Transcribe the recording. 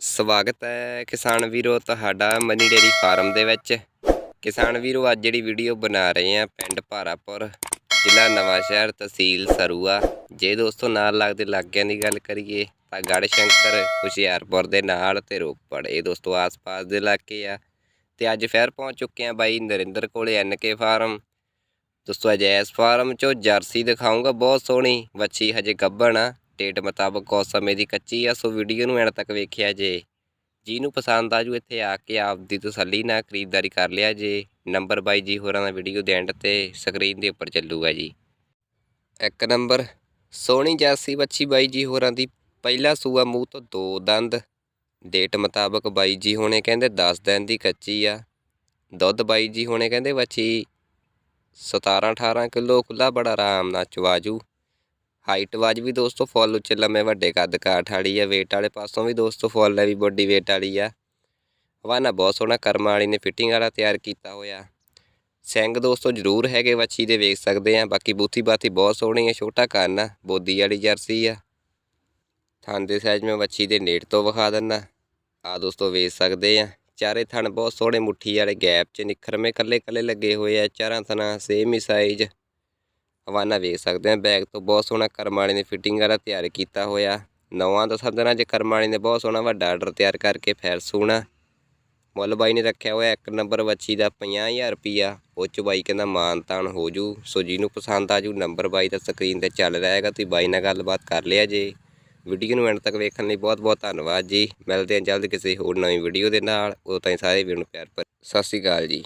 ਸਵਾਗਤ ਹੈ ਕਿਸਾਨ ਵੀਰੋ ਤੁਹਾਡਾ ਮਨੀ ਡੇਰੀ ਫਾਰਮ ਦੇ ਵਿੱਚ। ਕਿਸਾਨ ਵੀਰੋ, ਅੱਜ ਜਿਹੜੀ ਵੀਡੀਓ ਬਣਾ ਰਹੇ ਆ ਪਿੰਡ ਭਾਰਾਪੁਰ, ਜ਼ਿਲ੍ਹਾ ਨਵਾਂਸ਼ਹਿਰ ਤਹਿਸੀਲ ਸਰੂਆ। ਜੇ ਦੋਸਤੋ ਨਾਲ ਲੱਗਦੇ ਲਾਗਿਆਂ ਦੀ ਗੱਲ ਕਰੀਏ ਤਾਂ ਗੜ ਸ਼ੰਕਰ ਹੁਸ਼ਿਆਰਪੁਰ ਦੇ ਨਾਲ ਤੇ ਰੋਪੜ, ਇਹ ਦੋਸਤੋ ਆਸ-ਪਾਸ ਦੇ ਇਲਾਕੇ ਆ। ਤੇ ਅੱਜ ਫਿਰ ਪਹੁੰਚ ਚੁੱਕੇ ਆ ਬਾਈ ਨਰਿੰਦਰ ਕੋਲੇ ਐਨਕੇ ਫਾਰਮ। ਦੋਸਤੋ ਅਜੈਸ ਫਾਰਮ ਚੋਂ ਜਰਸੀ ਦਿਖਾਉਂਗਾ ਬਹੁਤ ਸੋਹਣੀ, ਵੱਛੀ ਹਜੇ ਗੱਭਣ ਆ। ਡੇਟ ਮੁਤਾਬਕ ਉਸ ਸਮੇਂ ਦੀ ਕੱਚੀ ਆ, ਸੋ ਵੀਡੀਓ ਨੂੰ ਐਂਡ ਤੱਕ ਵੇਖਿਆ ਜੇ। ਜਿਹਨੂੰ ਪਸੰਦ ਆਜੂ, ਇੱਥੇ ਆ ਕੇ ਆਪਦੀ ਤਸੱਲੀ ਨਾਲ ਖਰੀਦਦਾਰੀ ਕਰ ਲਿਆ ਜੇ। ਨੰਬਰ ਬਾਈ ਜੀ ਹੋਰਾਂ ਦਾ ਵੀਡੀਓ ਦੇ ਐਂਡ ਤੇ ਸਕਰੀਨ ਦੇ ਉੱਪਰ ਚੱਲੂਗਾ ਜੀ। ਇੱਕ ਨੰਬਰ ਸੋਹਣੀ ਜਰਸੀ ਵੱਛੀ ਬਾਈ ਜੀ ਹੋਰਾਂ ਦੀ। ਪਹਿਲਾ ਸੂਆ ਮੂੰਹ ਤੋਂ ਦੋ ਦੰਦ। ਡੇਟ ਮੁਤਾਬਕ ਬਾਈ ਜੀ ਹੋਣੇ ਕਹਿੰਦੇ 10 ਦਿਨ ਦੀ ਕੱਚੀ ਆ। ਦੁੱਧ ਬਾਈ ਜੀ ਹੋਣੇ ਕਹਿੰਦੇ ਵੱਛੀ 17 18 ਕਿਲੋ ਖੁੱਲਾ ਬੜਾ ਆਰਾਮ ਨਾਲ ਚਵਾਜੂ ਹਾਈਟ ਵਾਜ ਵੀ ਦੋਸਤੋ ਫੁੱਲ ਉੱਚੇ ਲੰਮੇ ਵੱਡੇ ਕੱਦ ਕਾਠ ਵਾਲੀ ਆ, weight ਵਾਲੇ ਪਾਸੋਂ ਵੀ ਦੋਸਤੋ ਫੁੱਲ ਹੈ ਵੀ ਬੋਡੀ weight ਵਾਲੀ ਆ। ਹਵਾਨਾ ਬਹੁਤ ਸੋਹਣਾ ਕਰਮਾਂ ਵਾਲੀ ਨੇ ਫਿਟਿੰਗ ਵਾਲਾ ਤਿਆਰ ਕੀਤਾ ਹੋਇਆ। ਸਿੰਘ ਦੋਸਤੋ ਜ਼ਰੂਰ ਹੈਗੇ ਵੱਛੀ ਦੇ, ਵੇਖ ਸਕਦੇ ਆ। ਬਾਕੀ ਬੂਥੀ ਬਾਥੀ ਬਹੁਤ ਸੋਹਣੀ ਆ, ਛੋਟਾ ਕੰਨ ਆ, ਬੋਦੀ ਵਾਲੀ ਜਰਸੀ ਆ। ਥਣ ਦੇ ਸਾਈਜ਼ ਮੈਂ ਵੱਛੀ ਦੇ ਨੇੜ ਤੋਂ ਵਿਖਾ ਦਿੰਦਾ ਆ ਦੋਸਤੋ ਵੇਖ ਸਕਦੇ ਆ, ਚਾਰੇ ਥਣ ਬਹੁਤ ਸੋਹਣੇ ਮੁੱਠੀ ਵਾਲੇ ਗੈਪ 'ਚ ਨਿਖਰਵੇਂ ਕੱਲੇ ਕੱਲੇ ਲੱਗੇ ਹੋਏ ਆ, ਚਾਰਾਂ ਥਣਾ ਸੇਮ ਹੀ ਸਾਈਜ਼ ਹਵਾਨਾ ਵੇਖ ਸਕਦੇ ਹਾਂ। ਬੈਗ ਤੋਂ ਬਹੁਤ ਸੋਹਣਾ ਕਰਮਾਲੀ ਨੇ ਫਿਟਿੰਗ ਵਾਲਾ ਤਿਆਰ ਕੀਤਾ ਹੋਇਆ। ਨਵਾਂ ਦਸਾਂ ਦਿਨਾਂ ਜੇ ਕਰਮ ਵਾਲੇ ਨੇ ਬਹੁਤ ਸੋਹਣਾ ਵੱਡਾ ਆਰਡਰ ਤਿਆਰ ਕਰਕੇ ਫੈਰ ਸੋਹਣਾ। ਮੁੱਲ ਬਾਈ ਨੇ ਰੱਖਿਆ ਹੋਇਆ ਇੱਕ ਨੰਬਰ ਵੱਛੀ ਦਾ 50000 ਰੁਪਿਆ ਉਹ 'ਚ ਬਾਈ ਕਹਿੰਦਾ ਮਾਨ ਤਾਨ ਹੋ ਜੂ। ਸੋ ਜਿਹਨੂੰ ਪਸੰਦ ਆ ਜੂ ਨੰਬਰ ਬਾਈ ਦਾ ਸਕਰੀਨ ਤੇ ਚੱਲ ਰਿਹਾ ਹੈਗਾ। ਤੁਸੀਂ ਬਾਈ ਨਾਲ ਗੱਲਬਾਤ ਕਰ ਲਿਆ ਜੇ। ਵੀਡੀਓ ਨੂੰ ਐਂਡ ਤੱਕ ਵੇਖਣ ਲਈ ਬਹੁਤ ਬਹੁਤ ਧੰਨਵਾਦ ਜੀ। ਮਿਲਦੇ ਹਾਂ ਜਲਦ ਕਿਸੇ ਹੋਰ ਨਵੀਂ ਵੀਡੀਓ ਦੇ ਨਾਲ। ਉਦੋਂ ਤਾਈਂ ਸਾਰੇ ਵੀਰ ਨੂੰ ਪਿਆਰ ਭਰੀ। ਸਤਿ ਸ਼੍ਰੀ ਅਕਾਲ ਜੀ।